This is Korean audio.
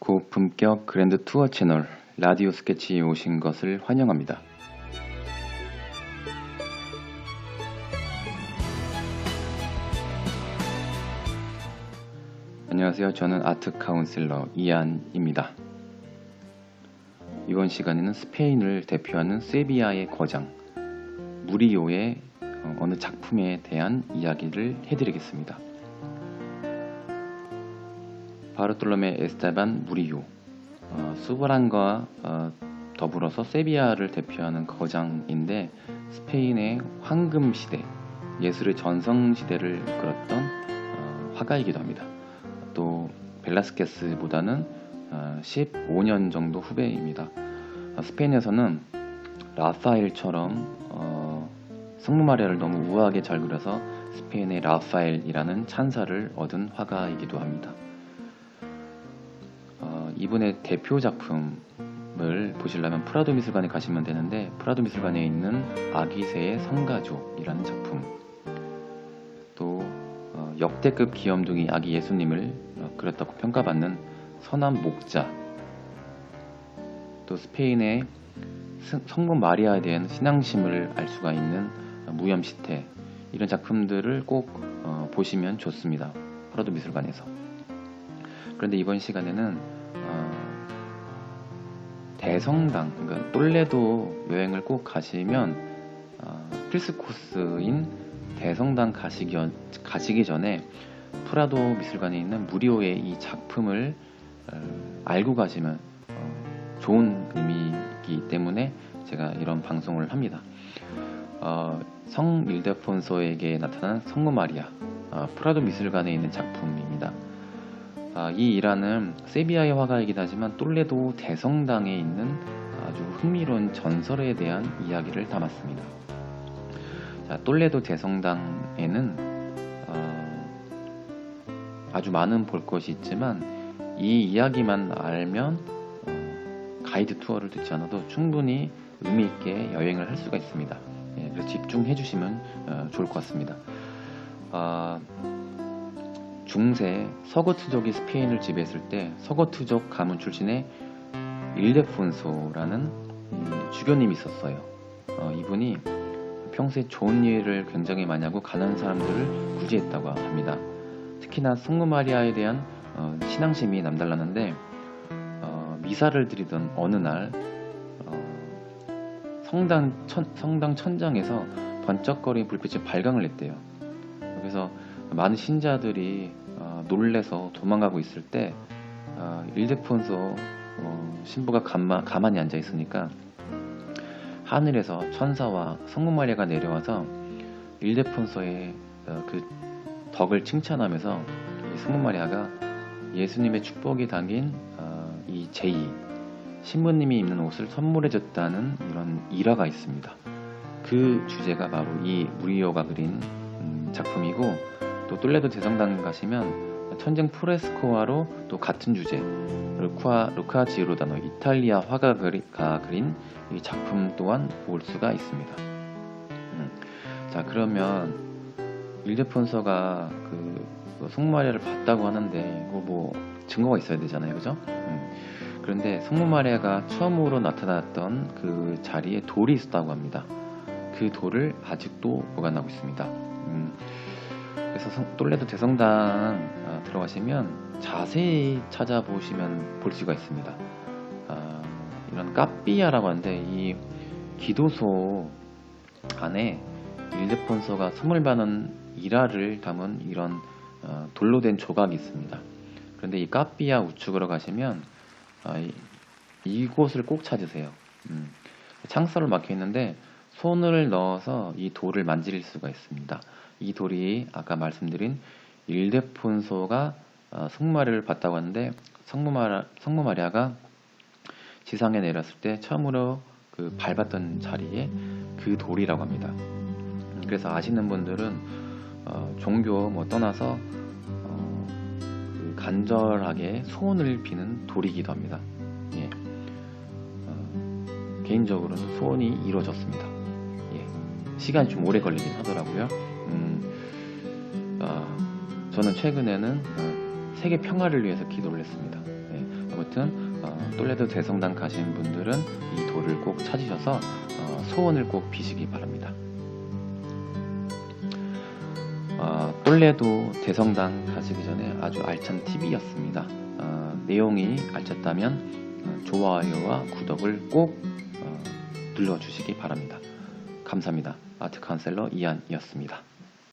고품격 그랜드 투어 채널 라디오 스케치에 오신 것을 환영합니다. 안녕하세요. 저는 아트 카운슬러 이안입니다. 이번 시간에는 스페인을 대표하는 세비야의 거장 무리오의 어, 어느 작품에 대한 이야기를 해드리겠습니다. 바르톨로메 에스테반 무리오 어, 수브란과 어, 더불어서 세비야를 대표하는 거장인데 스페인의 황금 시대 예술의 전성 시대를 끌었던 어, 화가이기도 합니다. 또 벨라스케스보다는 어, 15년 정도 후배입니다. 어, 스페인에서는 라파엘처럼 어, 성모 마리아를 너무 우아하게 잘 그려서 스페인의 라파엘이라는 찬사를 얻은 화가이기도 합니다. 어, 이분의 대표 작품을 보시려면 프라도 미술관에 가시면 되는데 프라도 미술관에 있는 아기새의 성가족이라는 작품 또 어, 역대급 귀염둥이 아기 예수님을 어, 그렸다고 평가받는 선한 목자 또 스페인의 스- 성모 마리아에 대한 신앙심을 알 수가 있는 무염시태 이런 작품들을 꼭 어, 보시면 좋습니다. 프라도 미술관에서. 그런데 이번 시간에는 어, 대성당, 그러니까 똘레도 여행을 꼭 가시면 어, 필수 코스인 대성당 가시기, 전- 가시기 전에 프라도 미술관에 있는 무료의 이 작품을 어, 알고 가시면 어, 좋은 의미이기 때문에 제가 이런 방송을 합니다. 어, 성 일데폰소에게 나타난 성모 마리아, 어, 프라도 미술관에 있는 작품입니다. 아, 이 일화는 세비야의 화가이긴 하지만 똘레도 대성당에 있는 아주 흥미로운 전설에 대한 이야기를 담았습니다. 자, 똘레도 대성당에는 어, 아주 많은 볼 것이 있지만 이 이야기만 알면 어, 가이드 투어를 듣지 않아도 충분히 의미 있게 여행을 할 수가 있습니다. 예, 그래서 집중해 주시면 어, 좋을 것 같습니다. 아, 중세 서거트족이 스페인을 지배했을 때 서거트족 가문 출신의 일데폰소라는 음, 주교님이 있었어요. 어, 이분이 평소에 좋은 일을 굉장히 많이 하고 가난한 사람들을 구제했다고 합니다. 특히나 성모 마리아에 대한 어, 신앙심이 남달랐는데 어, 미사를 드리던 어느 날 어, 성당, 천, 성당 천장에서 번쩍거리는 불빛이 발광을 했대요. 그래서 많은 신자들이 어, 놀래서 도망가고 있을 때 어, 일데폰소 어, 신부가 가마, 가만히 앉아 있으니까 하늘에서 천사와 성모 마리아가 내려와서 일데폰소의 어, 그 덕을 칭찬하면서 이 성모 마리아가 예수님의 축복이 담긴 어, 이 제이 신부님이 입는 옷을 선물해줬다는 이런 일화가 있습니다. 그 주제가 바로 이 무리오가 그린 음, 작품이고 또 똘레도 대성당 가시면 천쟁 프레스코와로 또 같은 주제 루카 루카 지로다노 이탈리아 화가 그리, 가 그린 이 작품 또한 볼 수가 있습니다. 음. 자 그러면 일제폰서가 그, 그 성마리아를 봤다고 하는데 이거 뭐 증거가 있어야 되잖아요, 그죠? 음. 그런데 성모 마리아가 처음으로 나타났던 그 자리에 돌이 있었다고 합니다. 그 돌을 아직도 보관하고 있습니다. 음, 그래서 성- 똘레도 대성당 아, 들어가시면 자세히 찾아보시면 볼 수가 있습니다. 아, 이런 까삐아라고 하는데 이 기도소 안에 일데폰서가 선물 받는 일화를 담은 이런 어, 돌로 된 조각이 있습니다. 그런데 이 까삐아 우측으로 가시면 아, 이, 이곳을 꼭 찾으세요. 음, 창살로 막혀 있는데 손을 넣어서 이 돌을 만질 수가 있습니다. 이 돌이 아까 말씀드린 일데폰소가 어, 성마리를 봤다고 하는데 성모마라, 성모마리아가 지상에 내렸을 때 처음으로 그 밟았던 자리에 그 돌이라고 합니다. 음, 그래서 아시는 분들은 어, 종교 뭐 떠나서 어, 그 간절하게 소원을 비는 돌이기도 합니다. 예. 어, 개인적으로는 소원이 이루어졌습니다. 예. 시간이 좀 오래 걸리긴 하더라고요. 음, 아, 저는 최근에는 어, 세계 평화를 위해서 기도를 했습니다. 예. 뭐 같은 어, 똘레도 대성당 가신 분들은 이 돌을 꼭 찾으셔서 어, 소원을 꼭 비시기 바랍니다. 어, 똘레도 대성당 가시기 전에 아주 알찬 팁이었습니다. 어, 내용이 알찼다면 어, 좋아요와 구독을 꼭 어, 눌러주시기 바랍니다. 감사합니다. 아트 카운셀러 이한이었습니다.